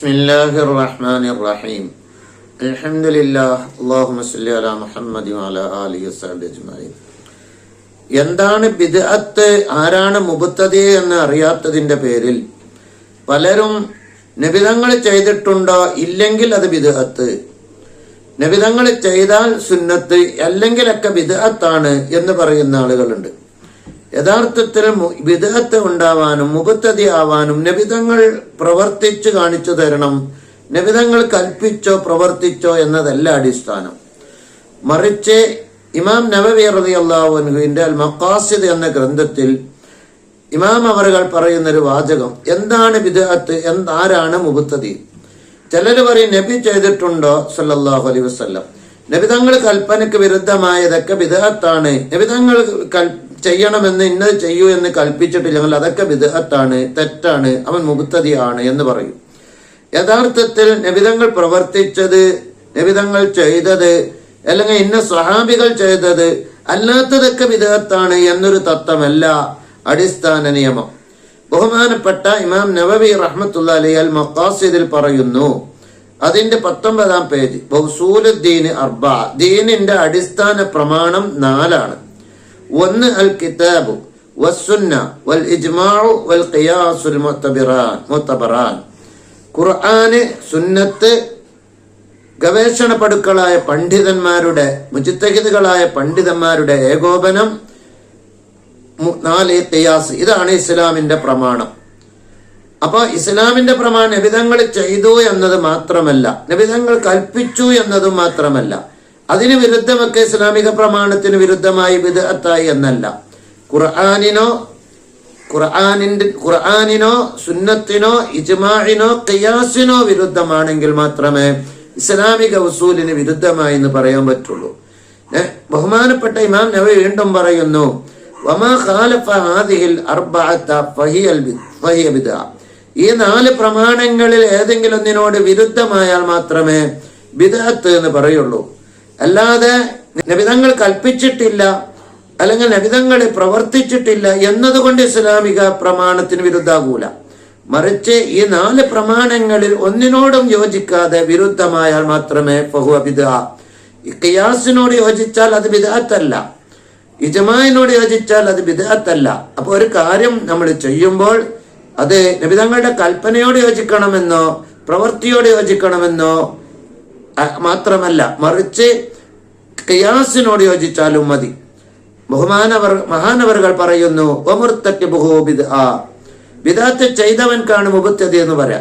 بسم الله الرحمن الرحيم الحمد لله اللهم صل على محمد وعلى آله وصحبه أجمعين എന്താണ് ബിദ്അത്ത് ആരാണ് മുബത്തതി എന്ന് അറിയാത്തതിന്റെ പേരിൽ പലരും നബിതങ്ങൾ ചെയ്തിട്ടുണ്ടോ ഇല്ലെങ്കിൽ അത് ബിദ്അത്ത് നബിതങ്ങൾ ചെയ്താൽ സുന്നത്ത് അല്ലെങ്കിലൊക്കെ ബിദ്അത്താണ് എന്ന് പറയുന്ന ആളുകളുണ്ട് യഥാർത്ഥത്തിൽ വിദഗത്ത് ഉണ്ടാവാനും മുഖത്തതി ആവാനും നബിതങ്ങൾ പ്രവർത്തിച്ചു കാണിച്ചു തരണം. നബിതങ്ങൾ കൽപ്പിച്ചോ പ്രവർത്തിച്ചോ എന്നതല്ല അടിസ്ഥാനം. മറിച്ച് ഇമാം നബവി അള്ളാഹുവിന്റെ അൽ മക്കാസിദ് എന്ന ഗ്രന്ഥത്തിൽ ഇമാം അവറുകൾ പറയുന്നൊരു വാചകം എന്താണ് വിദഗത്ത് എന്താരാണ് മുഖത്തതി? ചിലർ പറയും നബി ചെയ്തിട്ടുണ്ടോ? സല്ലാഹു അലൈഹി വസല്ലം. നബി കൽപ്പനയ്ക്ക് വിരുദ്ധമായതൊക്കെ വിദഗത്താണ് നബിതങ്ങൾ കൽ ചെയ്യണമെന്ന് ഇന്നത് ചെയ്യൂ എന്ന് കൽപ്പിച്ചിട്ടില്ലെങ്കിൽ അതൊക്കെ വിദഹത്താണ് തെറ്റാണ് അവൻ മുഖത്തതിയാണ് എന്ന് പറയും. യഥാർത്ഥത്തിൽ നബിതങ്ങൾ പ്രവർത്തിച്ചത് നബിതങ്ങൾ ചെയ്തത് അല്ലെങ്കിൽ ഇന്ന സ്വഹാബികൾ ചെയ്തത് അല്ലാത്തതൊക്കെ വിദഹത്താണ് എന്നൊരു തത്വമല്ല അടിസ്ഥാന നിയമം. ബഹുമാനപ്പെട്ട ഇമാം നവബി റഹ്മത്തുള്ള അലി അൽ മക്കാസിദിൽ പറയുന്നു അതിന്റെ പത്തൊമ്പതാം പേജ് ബഹുസൂലുദ്ദീൻ അർബ ദീനിന്റെ അടിസ്ഥാന പ്രമാണം നാലാണ്. ഒന്ന് അൽ കിതാബ് വസ്സുന്ന വൽ ഇജ്മാഉ വൽ ഖിയാസുൽ മുത്തബിറാൻ മുത്തബറാൻ. ഖുർആന് സുന്നത്ത് ഗവേഷണ പടുക്കളായ പണ്ഡിതന്മാരുടെ മുജിത്തഹിദുകളായ പണ്ഡിതന്മാരുടെ ഏകോപനം നാല് ഖിയാസ്. ഇതാണ് ഇസ്ലാമിന്റെ പ്രമാണം. അപ്പോൾ ഇസ്ലാമിന്റെ പ്രമാണം നബിതങ്ങൾ ചെയ്തു എന്നത് മാത്രമല്ല നബിതങ്ങൾ കൽപ്പിച്ചു എന്നതും മാത്രമല്ല. അതിന് വിരുദ്ധമൊക്കെ ഇസ്ലാമിക പ്രമാണത്തിന് വിരുദ്ധമായി വിദഗ്ധായി എന്നല്ല. ഖുർആാനിനോ ഖുർആാനിന്റെ ഖുർആാനിനോ സുന്നത്തിനോ ഇജ്മാഇനോ ഖിയാസിനോ വിരുദ്ധമാണെങ്കിൽ മാത്രമേ ഇസ്ലാമിക വസൂലിന് വിരുദ്ധമായി എന്ന് പറയാൻ പറ്റുള്ളൂ. ബഹുമാനപ്പെട്ട ഇമാം നബി വീണ്ടും പറയുന്നു. ഈ നാല് പ്രമാണങ്ങളിൽ ഏതെങ്കിലും ഒന്നിനോട് വിരുദ്ധമായാൽ മാത്രമേ ബിദഅത്ത് എന്ന് പറയുള്ളൂ. അല്ലാതെ നബിതങ്ങൾ കൽപ്പിച്ചിട്ടില്ല അല്ലെങ്കിൽ നബിതങ്ങൾ പ്രവർത്തിച്ചിട്ടില്ല എന്നതുകൊണ്ട് ഇസ്ലാമിക പ്രമാണത്തിന് വിരുദ്ധാകൂല. മറിച്ച് ഈ നാല് പ്രമാണങ്ങളിൽ ഒന്നിനോടും യോജിക്കാതെ വിരുദ്ധമായാൽ മാത്രമേ ഫഹുവ ബിദ. ഖിയാസിനോട് യോജിച്ചാൽ അത് ബിദാത്തല്ല. ഇജമായിനോട് യോജിച്ചാൽ അത് ബിദാത്തല്ല. അപ്പോൾ ഒരു കാര്യം നമ്മൾ ചെയ്യുമ്പോൾ അത് നബിതങ്ങളുടെ കൽപ്പനയോട് യോജിക്കണമെന്നോ പ്രവൃത്തിയോട് യോജിക്കണമെന്നോ മാത്രമല്ല മറിച്ച് കയാസിനോട് യോജിച്ചാലും മതി. ബഹുമാനവർ മഹാനവറുകൾ പറയുന്നു ഒമുർത്തറ്റ് ബഹുബിദ് ആ വിദാത്ത് ചെയ്തവൻ കാണും ഉപത്യതി എന്ന് പറയാം.